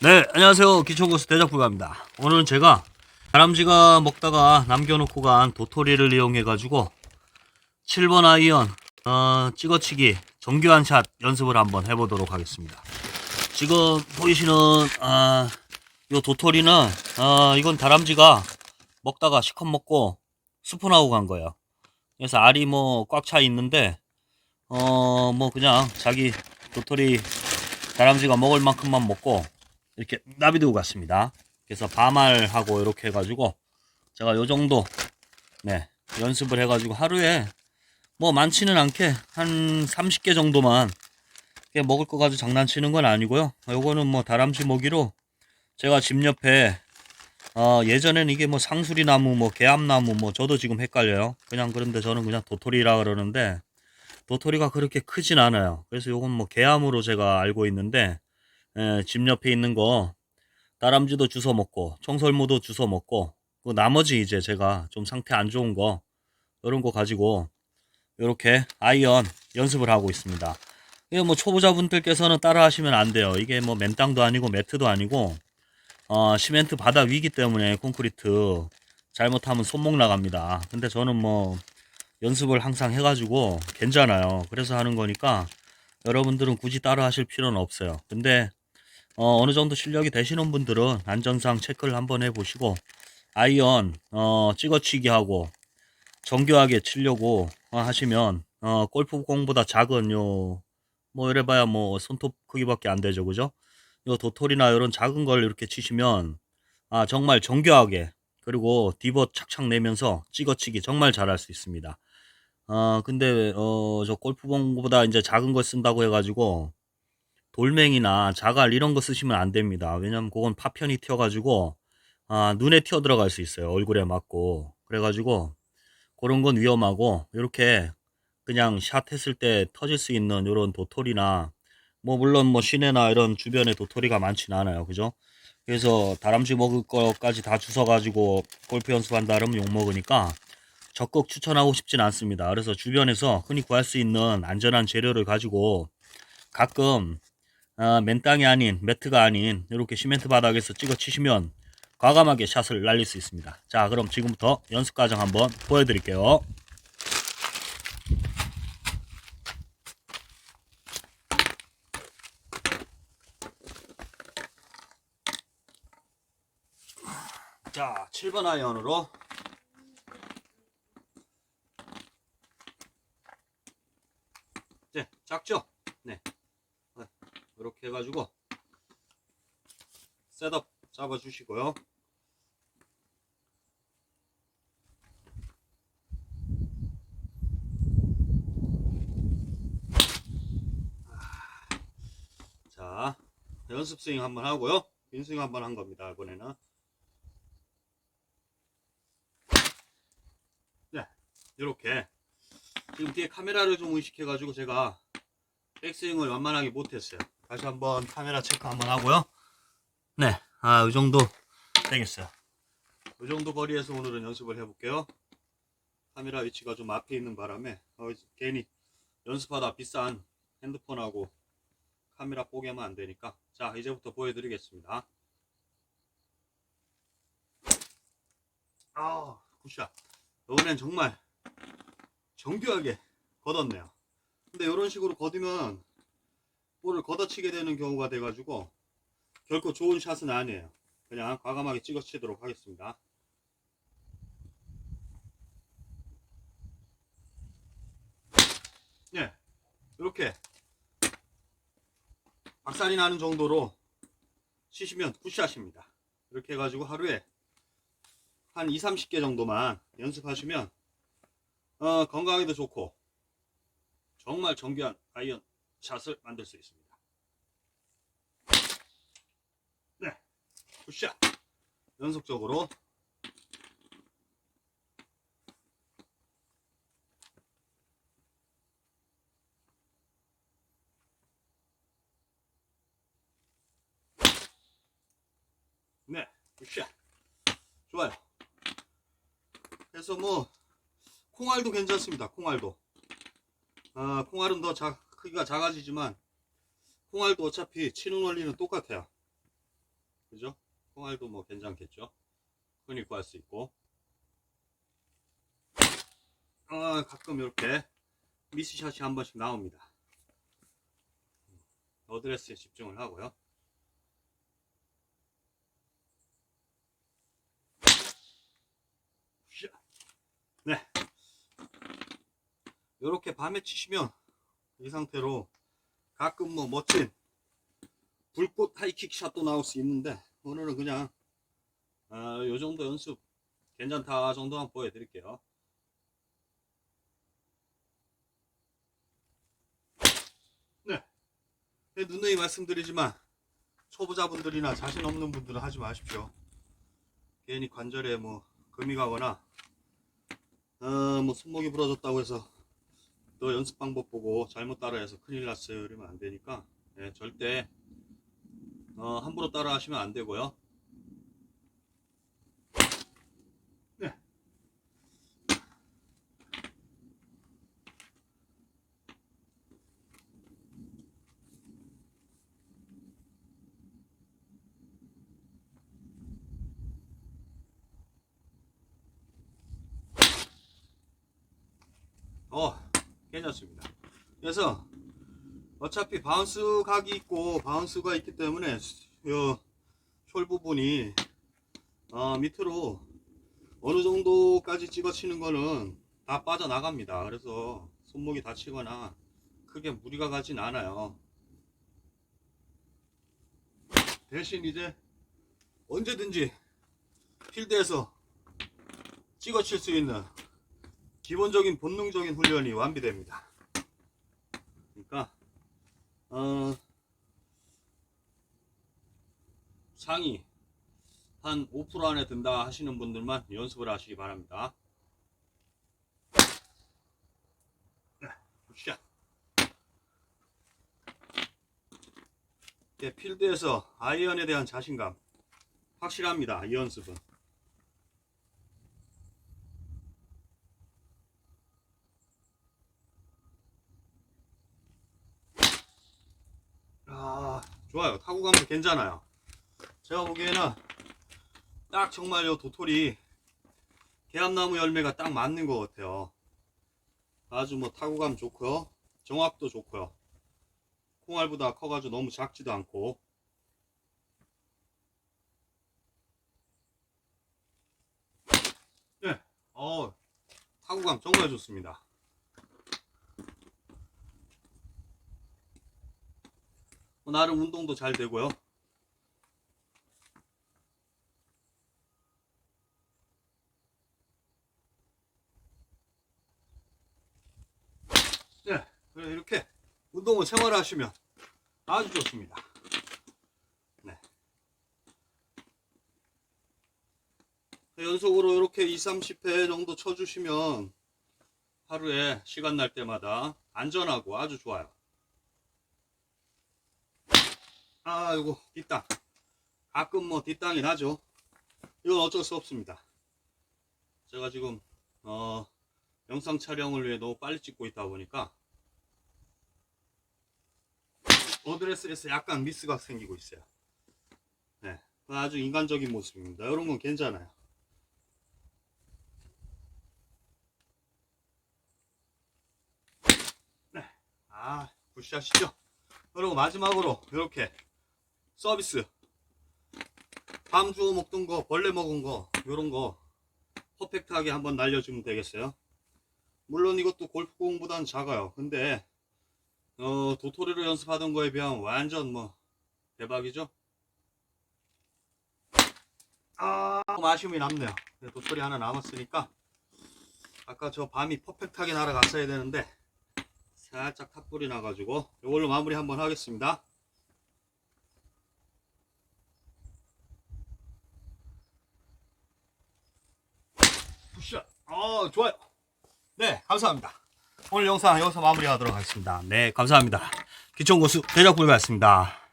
네, 안녕하세요. 기초고수 대작부가입니다. 오늘은 제가 다람쥐가 먹다가 남겨놓고 간 도토리를 이용해가지고 7번 아이언 어, 찍어치기 정교한 샷 연습을 한번 해보도록 하겠습니다. 지금 보이시는 아, 요 도토리는 아, 이건 다람쥐가 먹다가 시컷 먹고 스푼하고 간 거예요. 그래서 알이 뭐 꽉 차 있는데 어 뭐 그냥 자기 도토리 다람쥐가 먹을 만큼만 먹고 이렇게 나비두고 갔습니다. 그래서 반말하고 이렇게 해가지고 제가 요 정도 네 연습을 해가지고 하루에 뭐 많지는 않게 한 30개 정도만 먹을 거 가지고 장난치는 건 아니고요. 요거는 뭐 다람쥐 먹이로 제가 집 옆에 어 예전엔 이게 뭐 상수리 나무 뭐 개암나무 뭐 저도 지금 헷갈려요. 그냥 그런데 저는 그냥 도토리라 그러는데 도토리가 그렇게 크진 않아요. 그래서 요건 뭐 개암으로 제가 알고 있는데 예, 집 옆에 있는 거 다람쥐도 주워 먹고 청설모도 주워 먹고 그 나머지 이제 제가 좀 상태 안 좋은 거 이런 거 가지고 이렇게 아이언 연습을 하고 있습니다. 이게 뭐 초보자분들께서는 따라 하시면 안 돼요. 이게 뭐 맨땅도 아니고 매트도 아니고 어, 시멘트 바다 위기 때문에 콘크리트 잘못하면 손목 나갑니다. 근데 저는 뭐 연습을 항상 해가지고 괜찮아요. 그래서 하는 거니까 여러분들은 굳이 따라 하실 필요는 없어요. 근데 어, 어느 정도 실력이 되시는 분들은 안전상 체크를 한번 해보시고 아이언 어, 찍어치기 하고 정교하게 치려고 어, 하시면 어, 골프공보다 작은 요 뭐 이래봐야 뭐 손톱 크기밖에 안 되죠, 그죠? 요 도토리나 이런 작은 걸 이렇게 치시면 아 정말 정교하게 그리고 디봇 착착 내면서 찍어치기 정말 잘할 수 있습니다. 어 근데 어 저 골프공보다 이제 작은 걸 쓴다고 해가지고 돌멩이나 자갈 이런 거 쓰시면 안 됩니다. 왜냐면 그건 파편이 튀어가지고 아, 눈에 튀어 들어갈 수 있어요. 얼굴에 맞고. 그래가지고 그런 건 위험하고 이렇게 그냥 샷 했을 때 터질 수 있는 이런 도토리나 뭐 물론 뭐 시내나 이런 주변에 도토리가 많지는 않아요. 그죠? 그래서 다람쥐 먹을 거까지 다 주워가지고 골프 연습한다 그러면 욕먹으니까 적극 추천하고 싶진 않습니다. 그래서 주변에서 흔히 구할 수 있는 안전한 재료를 가지고 가끔 아, 맨 땅이 아닌 매트가 아닌 이렇게 시멘트 바닥에서 찍어 치시면 과감하게 샷을 날릴 수 있습니다. 자, 그럼 지금부터 연습 과정 한번 보여드릴게요. 자, 7번 아이언으로 네, 작죠? 해가지고 셋업 잡아 주시고요. 자 연습 스윙 한번 하고요. 빈 스윙 한번 한 겁니다 이번에는. 네 이렇게. 지금 뒤에 카메라를 좀 의식해 가지고 제가 백스윙을 완만하게 못했어요. 다시 한번 카메라 체크 한번 하고요. 네, 아, 이 정도 되겠어요. 이 정도 거리에서 오늘은 연습을 해볼게요. 카메라 위치가 좀 앞에 있는 바람에 어, 괜히 연습하다 비싼 핸드폰하고 카메라 뽀개면 안 되니까 자 이제부터 보여드리겠습니다. 아, 굿샷. 이번엔 정말 정교하게 걷었네요. 근데 이런 식으로 걷으면 볼을 걷어치게 되는 경우가 돼가지고 결코 좋은 샷은 아니에요. 그냥 과감하게 찍어치도록 하겠습니다. 네, 이렇게 박살이 나는 정도로 치시면 굿샷입니다. 이렇게 해가지고 하루에 한 2, 30개 정도만 연습하시면 어, 건강에도 좋고 정말 정교한 아이언 샷을 만들 수 있습니다. 네, 굿샷. 연속적으로 네, 굿샷. 좋아요. 그래서 뭐 콩알도 괜찮습니다. 콩알도. 아, 콩알은 더 작, 크기가 작아지지만 콩알도 어차피 치는 원리는 똑같아요. 그죠? 콩알도 뭐 괜찮겠죠? 흔히 구할 수 있고. 아, 가끔 이렇게 미스샷이 한 번씩 나옵니다. 어드레스에 집중을 하고요. 샤. 네. 이렇게 밤에 치시면 이 상태로 가끔 뭐 멋진 불꽃 하이킥 샷도 나올 수 있는데 오늘은 그냥 아, 요 정도 연습 괜찮다 정도만 보여드릴게요. 네. 네, 누누이 말씀드리지만 초보자분들이나 자신 없는 분들은 하지 마십시오. 괜히 관절에 뭐 금이 가거나 어, 뭐 손목이 부러졌다고 해서 또 연습 방법 보고 잘못 따라해서 큰일 났어요 이러면 안 되니까 네, 절대 어, 함부로 따라 하시면 안 되고요. 네. 어, 괜찮습니다. 그래서 어차피 바운스 각이 있고 바운스가 있기 때문에 요숄 부분이 어, 밑으로 어느 정도까지 찍어 치는 거는 다 빠져나갑니다. 그래서 손목이 다치거나 크게 무리가 가진 않아요. 대신 이제 언제든지 필드에서 찍어 칠 수 있는 기본적인 본능적인 훈련이 완비됩니다. 그러니까 어, 상위 한 5% 안에 든다 하시는 분들만 연습을 하시기 바랍니다. 네, 굿샷. 이렇게 필드에서 아이언에 대한 자신감 확실합니다. 이 연습은. 아, 좋아요. 타구감도 괜찮아요. 제가 보기에는 딱 정말 요 도토리 개암나무 열매가 딱 맞는 것 같아요. 아주 뭐 타구감 좋고요. 정확도 좋고요. 콩알보다 커가지고 너무 작지도 않고. 네, 어, 타구감 정말 좋습니다. 나름 운동도 잘 되고요. 네, 이렇게 운동을 생활하시면 아주 좋습니다. 네. 연속으로 이렇게 2, 30회 정도 쳐주시면 하루에 시간 날 때마다 안전하고 아주 좋아요. 아, 이거 뒷땅. 가끔 뭐 뒷땅이 나죠. 이건 어쩔 수 없습니다. 제가 지금 어, 영상 촬영을 위해 너무 빨리 찍고 있다 보니까 어드레스에서 약간 미스가 생기고 있어요. 네, 아주 인간적인 모습입니다. 이런 건 괜찮아요. 네, 아, 굿샷이죠. 그리고 마지막으로 이렇게 서비스. 밤 주워 먹던 거 벌레 먹은 거 요런 거 퍼펙트하게 한번 날려주면 되겠어요? 물론 이것도 골프공보다는 작아요. 근데 어, 도토리로 연습하던 거에 비하면 완전 뭐 대박이죠? 아좀 아쉬움이 남네요. 네, 도토리 하나 남았으니까. 아까 저 밤이 퍼펙트하게 날아갔어야 되는데 살짝 탑불이 나가지고 이걸로 마무리 한번 하겠습니다 굿샷. 어, 좋아요. 네, 감사합니다. 오늘 영상 여기서 마무리하도록 하겠습니다. 네, 감사합니다. 기총고수 대작불이었습니다.